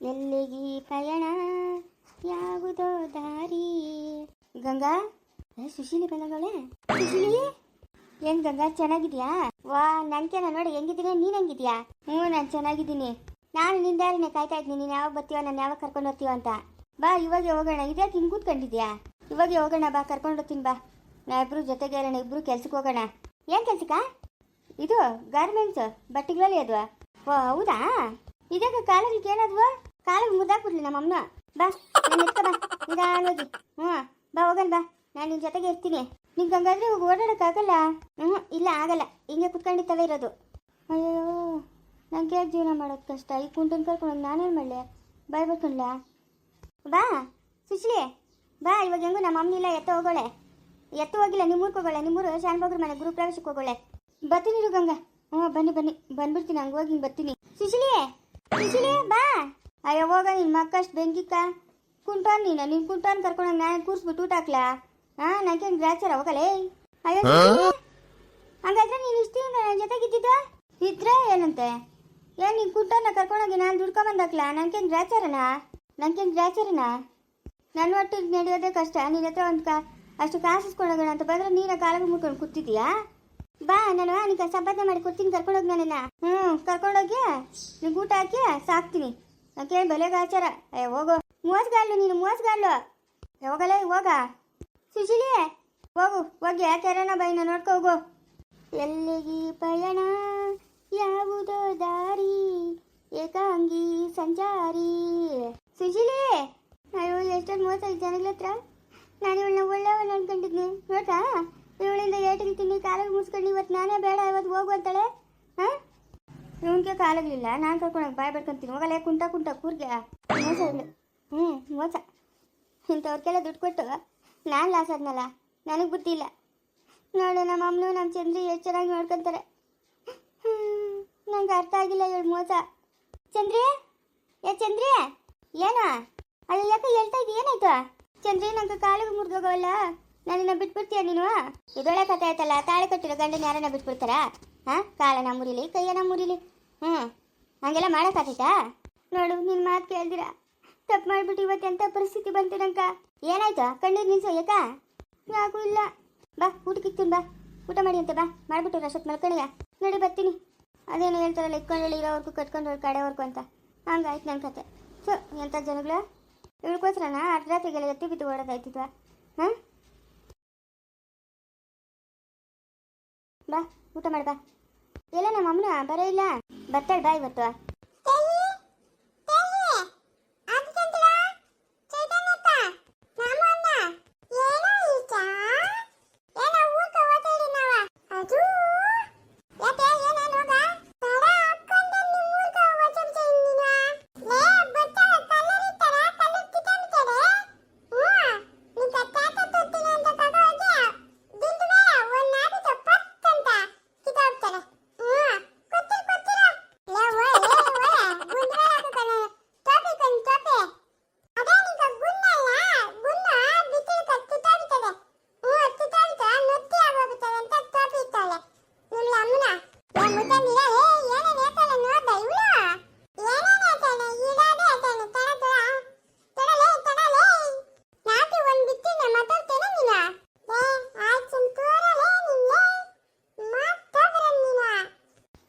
ಎಲ್ಲಿಗೆ ಪಯಣ? ಯಾವುದೋ ದಾರಿ? ಗಂಗಾ? ಸುಶೀಲಿ ಬಂದವಳೆ ಸುಶೀಲಿ? ಏನ್ ಗಂಗಾ, ಚೆನ್ನಾಗಿದ್ಯಾ? ವಾ, ನಂಗೆ ನೋಡಿ ಹೆಂಗಿದ್ದೀನಿ, ನೀನ್ ಹೆಂಗಿದ್ಯಾ? ಹ್ಞೂ, ನಾನು ಚೆನ್ನಾಗಿದ್ದೀನಿ. ನಾನು ನಿನ್ ದಾರಿನೇ ಕಾಯ್ತಾ ಇದ್ದೀನಿ, ನೀನು ಯಾವಾಗ ಬರ್ತೀವ ನಾನು ಯಾವಾಗ ಕರ್ಕೊಂಡು ಹೋಗ್ತೀವ ಅಂತ. ಬಾ, ಇವಾಗ ಹೋಗೋಣ. ಇದ್ಯಾಕೆ ಹಿಂಗೆ ಕೂತ್ಕೊಂಡಿದ್ಯಾ? ಇವಾಗ ಹೋಗೋಣ, ಬಾ, ಕರ್ಕೊಂಡು ಹೋಗ್ತೀನಿ, ಬಾ. ನಾ ಇಬ್ರು ಜೊತೆಗೆ ಇರೋಣ, ಇಬ್ರು ಕೆಲ್ಸಕ್ಕೆ ಹೋಗೋಣ. ಏನ್ ಕೆಲ್ಸಕ್ಕ? ಇದು ಗಾರ್ಮೆಂಟ್ಸ್, ಬಟ್ಟೆಗಳಲ್ಲಿ ಅದ್ವಾ? ಓ, ಹೌದಾ? ಇದಕ್ಕೆ ಕಾಲಿಗೆ ಏನಾದ್ವು? ಕಾಲಿಗೆ ಮುದ್ದಾಕ್ಬಿಡ್ಲಿ ನಮ್ಮ ಅಮ್ಮ ಬಾ, ನಾನು ಎತ್ಕೊ ಬಾ. ನಿಧಾನೋಗಿ ಹ್ಞೂ, ಬಾ, ಹೋಗೋಣ, ಬಾ. ನಾನು ನಿನ್ನ ಜೊತೆಗೆ ಇರ್ತೀನಿ. ನಿಂಗೆ ಹಂಗಾದ್ರೆ ಹೋಗಿ ಓಡಾಡೋಕ್ಕಾಗಲ್ಲ ಹ್ಞೂ, ಇಲ್ಲ, ಆಗಲ್ಲ. ಹಿಂಗೆ ಕುತ್ಕೊಂಡಿರ್ತವೆ ಇರೋದು. ಅಯ್ಯೋ, ನಂಗೆ ಜೀವನ ಮಾಡೋದು ಕಷ್ಟ? ಈ ಕುಂಟನ್ ಕರ್ಕೊಂಡು ನಾನೇನು ಮಾಡಲಿ? ಬಾಯ್ ಬರ್ಕೊಂಡ್ಲ? ಬಾ, ಸುಶ್ಲಿ. ಬಾ, ಇವಾಗ ಹೆಂಗು ನಮ್ಮ ಅಮ್ಮನಿಲ್ಲ, ಎತ್ತ ಹೋಗೋಳೆ. ಎತ್ತ ಹೋಗಿಲ್ಲ ನಿಮ್ಮೂರ್ಗೆ ಹೋಗೋಳೆ. ನಿಮ್ಮೂರು ಶಾನ್ಭೋಗ್ರ ಮನೆ, ಗುರು ಪ್ರವೇಶಕ್ಕೆ ಹೋಗೋಳೆ. ಬರ್ತೀನಿ ಗಂಗಾ. ಹ್ಞೂ, ಬನ್ನಿ ಬನ್ನಿ. ಬಂದ್ಬಿಡ್ತೀನಿ, ಹಂಗೆ ಹೋಗಿ ಹಿಂಗೆ ಬರ್ತೀನಿ. ಸುಶಿಲಿ ಸುಶಿಲಿ, ಬಾ. ಅಯ್ಯೋ ಹೋಗ ನಿನ್ನ ಮಕ್ಕಷ್ಟು ಬೆಂಕಿಕ್ಕ ಕುಂಟಾನ್ ನೀನು ನಿನ್ನ ಕುಂಟಾನ್ ಕರ್ಕೊಂಡು ನಾನು ಕೂರ್ಸ್ಬಿಟ್ಟು ಊಟ ಹಾಕ್ಲಾ? ಹಾಂ ನನಗೆ ಗ್ರಾಚಾರ ಹೋಗಲೇ? ಅಯ್ಯೋ ಹಂಗಾದ್ರೆ ನೀನು ಇಷ್ಟ ನನ್ನ ಜೊತೆಗಿದ್ದಿದ್ದ ಇದ್ರೆ ಏನಂತೆ? ಏನ್ ನೀನ್ ಕುಂಟಾನ ಕರ್ಕೊಂಡೋಗಿ ನಾನು ದುಡ್ಕೊಂಬಂದಾಕ್ಲ ನನ್ಗೇನ್ ಗ್ರಾಚಾರನ? ನನ್ಗೇನ್ ಗ್ರಾಚಾರನ? ನನ್ನ ಒಟ್ಟಿಗೆ ನಡೆಯೋದೇ ಕಷ್ಟ. ನಿನ್ನ ಹತ್ರ ಒಂದು ಕಾ ಅಷ್ಟು ಕಾಸು ಇಸ್ಕೊಂಡೋಗೋಣ ಅಂತ ಬಂದ್ರೆ ನೀನ ಕಾಲಿಗೆ ಮುಟ್ಕೊಂಡು ಕೂತಿದ್ಯಾ? ಬಾ ನಾನು ನಿಂಗೆ ಸಂಪಾದನೆ ಮಾಡಿ ಕೊಡ್ತೀನಿ ಕರ್ಕೊಂಡೋಗಿ ನಾನೆಲ್ಲ ಹ್ಞೂ ಕರ್ಕೊಂಡೋಗ್ಯಾ ನಿಂಗೆ ಊಟ ಹಾಕಿ ಸಾಕ್ತೀನಿ. ನಂಗೇನು ಬಲೆ ಕಾಚಾರ ಏ, ಹೋಗು. ಮೋಸ್ಗಾಲು ನೀನು ಮೋಸ್ಗಾಲು ಹೋಗಲೇ, ಹೋಗ. ಸುಶೀಲಿ, ಹೋಗು. ಹೋಗಿ ಯಾಕ್ಯಾರನ ಬೈನ ನೋಡ್ಕೊ, ಹೋಗು. ಎಲ್ಲಿಗೆ ಪಯಣ? ಯಾವುದೋ ದಾರಿ? ಏಕಾಂಗಿ ಸಂಚಾರಿ? ಸುಶೀಲಿ, ಅಯ್ಯೋ, ಎಷ್ಟೊಂದು ಮೋಸ ಐದು ಜನಗಳ ಹತ್ರ? ನಾನು ಇವಳನ್ನ ಒಳ್ಳೆಯವಳು ಅನ್ಕೊಂಡಿದ್ನಿ. ನೋಡ್ತಾ? ಇವಳಿಂದ ಏಟಿಗೆ ತಿನ್ನಿ ಕಾಲಿಗೆ ಮುಗಿಸ್ಕೊಂಡು ಇವತ್ತು ನಾನೇ ಬೇಡ, ಇವತ್ತು ಹೋಗು ಅಂತಾಳೆ. ಹಾಂ? ಇವನಿಗೆ ಕಾಲಾಗಲಿಲ್ಲ. ನಾನು ಕರ್ಕೊಂಡೋಗಿ ಬಾಯ್ ಬಡ್ಕೊಂತೀನಿ ಹೋಗಲ್ಲ ಕುಂಟ ಕುಂಟ, ಕೂರ್ಗೆ. ಮೋಸ ಹ್ಞೂ ಮೋಸ. ಇಂಥವ್ರಿಗೆಲ್ಲ ದುಡ್ಡು ಕೊಟ್ಟು ನಾನು ಲಾಸ್ ಆದ್ನಲ್ಲ, ನನಗೆ ಬುದ್ಧಿ ಇಲ್ಲ. ನೋಡು ನಮ್ಮ ಅಮ್ಮನು ನಮ್ಮ ಚಂದ್ರಿ ಎಷ್ಟು ಚೆನ್ನಾಗಿ ನೋಡ್ಕೊಂತಾರೆ. ನಂಗೆ ಅರ್ಥ ಆಗಿಲ್ಲ ಇವಳು ಮೋಸ. ಚಂದ್ರಿ? ಏ, ಚಂದ್ರಿ? ಏನೋ? ಅಯ್ಯೋ ಯಾಕೆ ಹೇಳ್ತಾ ಇದ್ದೀ ಏನಾಯ್ತು? ಚಂದ್ರಿ, ನಂಗೆ ಕಾಲಿಗೆ ಮುರಿದೋಗವಲ್ಲ. ನನ್ನನ್ನು ಬಿಟ್ಬಿಡ್ತೀಯ ನೀನು? ಇದೊಳ್ಳೆ ಕಥೆ ಆಯ್ತಲ್ಲ, ತಾಳೆ ಕಟ್ಟಿರೋ ಗಂಡನ ಯಾರನ್ನ ಬಿಟ್ಬಿಡ್ತಾರಾ? ಹಾಂ ಕಾಲನ ಮುರಿಲಿ, ಕೈಯನ ಮುರಿಲಿ. ಹ್ಞೂ ಹಂಗೆಲ್ಲ ಮಾಡೋಕ್ಕಾಗ್ತೈತಾ? ನೋಡು ನಿನ್ನ ಮಾತು ಕೇಳ್ದಿರ. ತಪ್ಪು ಮಾಡ್ಬಿಟ್ಟು ಇವತ್ತು ಎಂಥ ಪರಿಸ್ಥಿತಿ ಬಂತು ನಂಕ ಏನಾಯ್ತು? ಕಣ್ಣೀರು ನಿಲ್ಸೋ ಯಾಕ ಯಾಕೂ ಇಲ್ಲ. ಬಾ ಊಟಕ್ಕಿತ್ತೀನಿ ಬಾ. ಊಟ ಮಾಡಿ ಅಂತ ಬಾ. ಮಾಡ್ಬಿಟ್ಟು ರಸತ್ ಮಲ್ಕೊಳ್ಳಿಯ ನೋಡಿ, ಬರ್ತೀನಿ. ಅದೇನು ಹೇಳ್ತಾರಲ್ಲ ಇಟ್ಕೊಂಡಲ್ಲಿ ಇರೋವರೆಗೂ ಕಟ್ಕೊಂಡು ಕಡೆವರೆಗೂ ಅಂತ. ಹಂಗಾಯ್ತು ನನ್ನ ಕತೆ. ಸೊ ಎಂಥ ಜನಗಳು? ಇವಳಿಗೋಸ್ಕರನ? ಅರ್ಧರಾತ್ರಿಗೆಲ್ಲ ಎತ್ತಿ ಬಿದ್ದು ಓಡೋದಾಯ್ತಿದ್ವಾ? ಹಾಂ? ಬಾ, ಊಟ ಮಾಡಿ, ಬಾ. ಎಲ್ಲ ನಮ್ಮ ಅಮ್ಮನ ಬರೋ ಇಲ್ಲ ಬರ್ತಾಳೆ ಬಾ ಇವತ್ತು.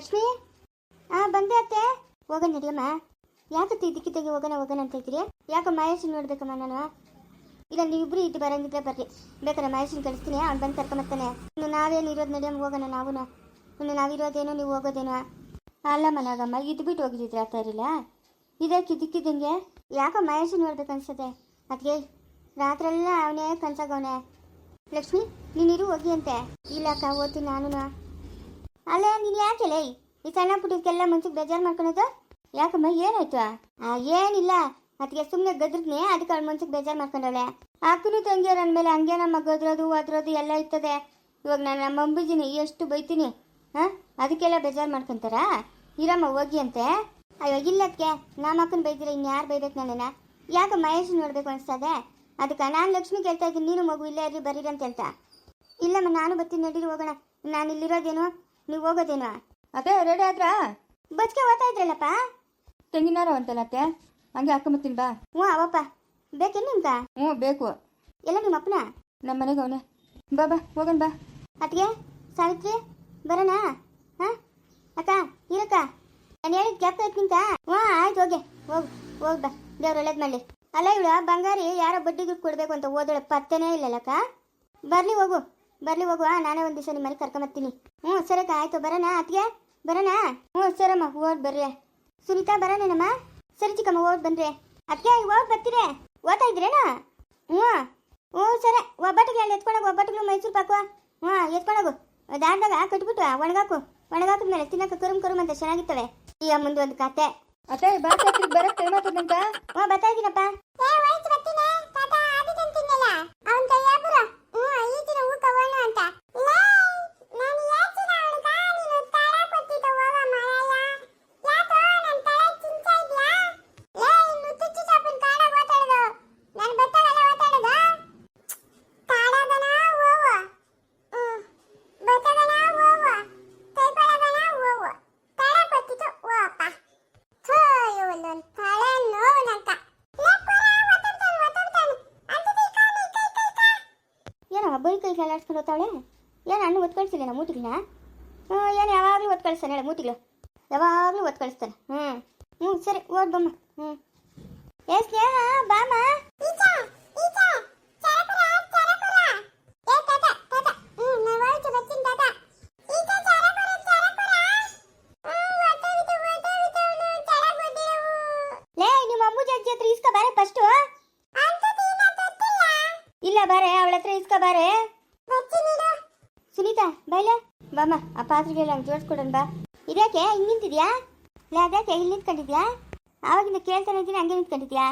ಲಕ್ಷ್ಮಿ? ಆ, ಬಂದೆ ಅತ್ತೆ. ಹೋಗೋಣ ನಡಿಯಮ್ಮ. ಯಾಕತ್ತೆ ಇದಕ್ಕಿದ್ದಾಗೆ ಹೋಗೋಣ ಹೋಗೋಣ ಅಂತ ಹೇಳ್ತೀರಿ ಯಾಕೆ ಮಹೇಶನ್ ನೋಡ್ಬೇಕಮ್ಮ ನಾನು? ಇಲ್ಲ, ನೀವಿಬ್ರು ಇಟ್ಟು ಬರಂಗಿದ್ರೆ ಬರ್ರಿ. ಬೇಕಾದ್ರೆ ಮಹೇಶನ್ ಕಳಿಸ್ತೀನಿ. ಅವ್ನು ಬಂದು ಕರ್ಕೊಂಬರ್ತಾನೆ. ಇನ್ನು ನಾವೇನು ಇರೋದು ನಡಿಯಮ್ಮ, ಹೋಗೋಣ ನಾವು ಇನ್ನು ನಾವಿರೋದೇನೋ, ನೀವು ಹೋಗೋದೇನೋ? ಅಲ್ಲಮ್ಮ ನಾಗಮ್ಮ ಇದು ಬಿಟ್ಟು ಹೋಗಿದ್ದಿದ್ರೆ ಆಗ್ತಾ ಇರಲಿಲ್ಲ. ಇದಕ್ಕೆ ಇದಕ್ಕಿದ್ದಂಗೆ? ಯಾಕೋ ಮಹೇಶನ್ ನೋಡ್ಬೇಕು ಅನ್ಸತ್ತೆ. ಅದಕ್ಕೆ ರಾತ್ರೆಲ್ಲ ಅವನೇ ಕನ್ಸಾಗವನೆ. ಲಕ್ಷ್ಮಿ ನೀನಿರು ಹೋಗಿ ಅಂತೆ. ಇಲ್ಲಕ್ಕ ಓದ್ತೀನಿ ನಾನು ಅಲ್ಲೇ, ನೀನು ಯಾಕೆ ಲೇ? ಈ ಸಣ್ಣ ಪುಟ್ಟಕ್ಕೆಲ್ಲ ಮನ್ಸಿಗೆ ಬೇಜಾರು ಮಾಡ್ಕೊಳೋದು? ಯಾಕಮ್ಮ, ಏನಾಯ್ತು? ಏನಿಲ್ಲ. ಅದಕ್ಕೆ ಸುಮ್ಮನೆ ಗದ್ರದ್ನೆ, ಅದಕ್ಕೆ ಅವ್ಳ ಮನ್ಸಿಗೆ ಬೇಜಾರು ಮಾಡ್ಕೊಂಡವಳೆ. ಅಕ್ಕನೂ ತಂಗಿಯವ್ರ ಅಂದಮೇಲೆ ಹಂಗೆ ನಮ್ಮ ಗದ್ರೋದು ಓದ್ರೋದು ಎಲ್ಲ ಇರ್ತದೆ. ಇವಾಗ ನಾನು ನಮ್ಮ ಅಂಬಿದ್ದೀನಿ ಎಷ್ಟು ಬೈತೀನಿ ಹಾಂ ಅದಕ್ಕೆಲ್ಲ ಬೇಜಾರು ಮಾಡ್ಕೊತಾರಾ? ಇರಮ್ಮ, ಹೋಗಿ ಅಂತೆ. ಅಯ್ಯೋ ಇಲ್ಲದಕ್ಕೆ ನಮ್ಮ ಅಕ್ಕನ ಬೈದಿರ ಇನ್ಯಾರು ಬೈಬೇಕು ನಾನೇನ ಯಾಕೆ ಮಹೇಶ್ ನೋಡ್ಬೇಕು ಅನಿಸ್ತದೆ? ಅದಕ್ಕೆ ನಾನು ಲಕ್ಷ್ಮಿ ಕೇಳ್ತಾ ಇದ್ದೀನಿ, ನೀನು ಮಗು ಇಲ್ಲೇ ಇರ್ರಿ, ಬರೀರಿ ಅಂತ ಹೇಳ್ತಾ. ಇಲ್ಲಮ್ಮ, ನಾನು ಬರ್ತೀನಿ, ನಡೀರಿ, ಹೋಗೋಣ. ನಾನು ಇಲ್ಲಿರೋದೇನು ನೀವು ಹೋಗೋದೇನು? ಅತ್ತೆ ರೆಡಿ ಆದ್ರಾ? ಬಚ್ಕೆ ಓದ್ತಾ ಇದ್ರಲ್ಲಪ್ಪ. ತೆಂಗಿನಾರ ಅಂತಲ್ಲ ಅತ್ತೆ? ಹಂಗೆ ಹಾಕೊಂಬತ್ತೀನಿ ಬಾ. ಹ್ಞೂ ಅವಪ್ಪ. ಬೇಕೇನು ನಿಮ್ಗ ಹ್ಞೂ ಬೇಕು. ಎಲ್ಲ ನಿಮ್ಮ ಅಪ್ಪನ? ನಮ್ಮ ಮನೆಗೆ ಅವನೇ. ಬಾ ಬಾ ಹೋಗನ್ ಬಾ. ಅತ್ತಿಗೆ ಸಾವಿತ್ರಿ ಬರೋಣ? ಹಾಂ? ಅಕ್ಕ ಇರಕ್ಕ? ನಾನು ಹೇಳಿದ ಕ್ಯಾಪ್ ಐತ್ಕಿಂತ ಹ್ಞೂ ಆಯ್ತು ಹೋಗಿ. ಹೋಗು ಹೋಗಿ ಬಾ. ದೇವ್ರು ಒಳ್ಳೇದು ಮಾಡಲಿ. ಅಲ್ಲ ಇವಳು ಬಂಗಾರಿ ಯಾರೋ ಬಡ್ಡಿಗೆ ಕೊಡಬೇಕು ಅಂತ ಓದಳ ಪತ್ತೆನೇ ಇಲ್ಲಲ್ಲಕ್ಕ ಬರಲಿ ಹೋಗು. ಬರಲಿ ಹೋಗುವ ನಾನೇ ಒಂದು ದಿವಸ ನಿಮ್ಮ ಮನೆ ಕರ್ಕೊಂಬರ್ತೀನಿ. ಹ್ಞೂ ಸರಕ್ಕ ಆಯ್ತು ಬರೋಣ ಅತ್ತಿಗೆ? ಬರೋಣ? ಹ್ಞೂ ಸರಮ್ಮ ಹೋಗಿ ಬರ್ರಿ. ಸುನಿತಾ ಬರೋಣೇನಮ್ಮ ಸರಿ ಚಿಕ್ಕಮ್ಮ ಹೋಗಿ ಬನ್ರಿ ಅತ್ತಿಗೆ ಓಡ್ ಬರ್ತೀರಿ? ಓದ್ತಾ ಇದ್ರೇನಾ ಹ್ಞೂ. ಹ್ಞೂ ಸರಿ. ಒಬ್ಬಟ್ಟಿಗೆ ಅಲ್ಲಿ ಎತ್ಕೊಂಡೋಗು ಒಬ್ಬಟ್ಟಿಗೆ ಮೈಸೂರು ಪಾಕು. ಹ್ಞೂ ಎತ್ಕೊಂಡೋಗು. ದಾಟದಾಗ ಕಟ್ಬಿಟ್ಟು ಒಣಗಾಕು. ಒಣಗಾಕಿದ್ಮೇಲೆ ತಿನ್ನಕ್ಕೆ ಕರುಮ್ ಕರುಮ್ ಅಂತ ಚೆನ್ನಾಗಿರ್ತವೆ. ಈಗ ಮುಂದೊಂದು ಒಂದು ಕತೆ. ಅತ್ತೆ ಬಾ ಕತ್ರಿ ಬರಕ್ ಟೈಮ್ ಆಗ್ತದಂತ ಹ್ಞೂ ಬರ್ತಾ ಇದ್ದೀನಪ್ಪ ಹೋಗ್ತಾವಳೆ ಏನು ಅಣ್ಣ ಒತ್ತು ಕಳಿಸಿಲ್ಲ ನಾ ಮೂತಿಗಳನ್ನ ಏನು ಯಾವಾಗಲೂ ಒತ್ತು ಕಳಿಸ್ತಾನೆ ಹೇಳ ಮೂತಿಗಳು. ಯಾವಾಗಲೂ ಒತ್ತು ಕಳಿಸ್ತಾನೆ ಹ್ಞೂ ಹ್ಞೂ ಸರಿ ಓದ್ ಬಮ್ಮ. ಹ್ಞೂ ಏ ಸ್ನೇಹ ಬಾಮ ನಿಮ್ಮ ಇಸ್ಕ ಬಾರೆ ಫಸ್ಟು ಇಲ್ಲ ಬಾರೆ ಅವಳ ಹತ್ರ ಇಸ್ಕ ಬಾರೆ. ಸುನೀತಾ ಬೈಲೆ ಬಾಮ್ಮ, ಆ ಪಾತ್ರೆಗೆಲ್ಲ ಹಂಗೆ ಜೋಡಿಸ್ಕೊಡೋಣ ಬಾ. ಇದ್ಯಾಕೆ? ಹಿಂಗೆ ನಿಂತಿದ್ಯಾ? ಇಲ್ಲ ಅದ್ಯಾಕೆ? ಇಲ್ಲಿ ನಿಂತ್ಕೊಂಡಿದ್ಯಾ? ಆವಾಗಿಂದ ಕೇಳ್ತಾನೆ ಇದ್ದೀನಿ, ಹಂಗೆ ನಿಂತ್ಕೊಂಡಿದ್ಯಾ?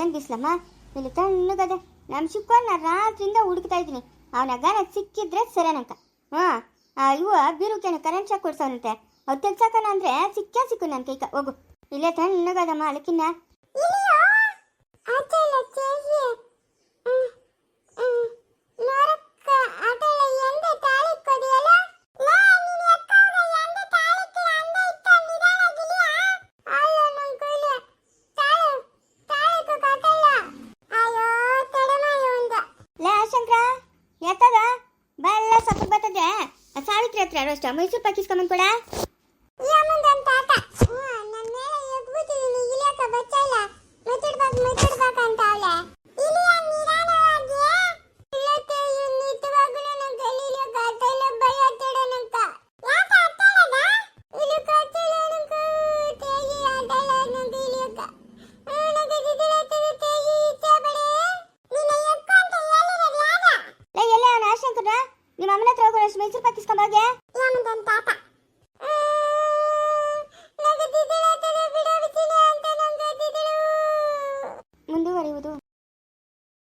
ಏನು ಬಿಸ್ಲಮ್ಮ? ಇಲ್ಲಿ ತಣ್ಣಗದೆ ನಮ್ಮ ಶಿಕ್ಕೋನ್ ನಾ ರಾತ್ರಿಯಿಂದ ಹುಡುಕ್ತಾ ಇದ್ದೀನಿ. ಅವನ ಗಾನ ಸಿಕ್ಕಿದ್ರೆ ಸರಿನಂಕ ಹಾಂ ಇವ ಬೀರುಕೆನ ಕರೆಂಟ್ ಶಾಕ್ ಕೊಡ್ಸವನಂತೆ ಅವ್ರು ತೆಗ್ಸಾಕನ ಅಂದ್ರೆ ಸಿಕ್ಕೇ ಸಿಕ್ಕು ನನ್ನ ಕೈಕ. ಹೋಗು. ಇಲ್ಲೇ ತಣ್ಣಗದಮ್ಮ ಅಲಕ್ಕಿನ್ನ ಲೇ ಶಂಕರ ಎತ್ತದ ಬೆಲ್ಲ ಸಪ್ಪ ಬರ್ತದೆ ಆ ಸಾವಿತ್ರಿ ಹತ್ರ ಯಾರೋ ಅಷ್ಟ ಮೈಸೂರು ಪಾಕಿಸ್ಕೊಂಬಂದ್ ಕೊಡ?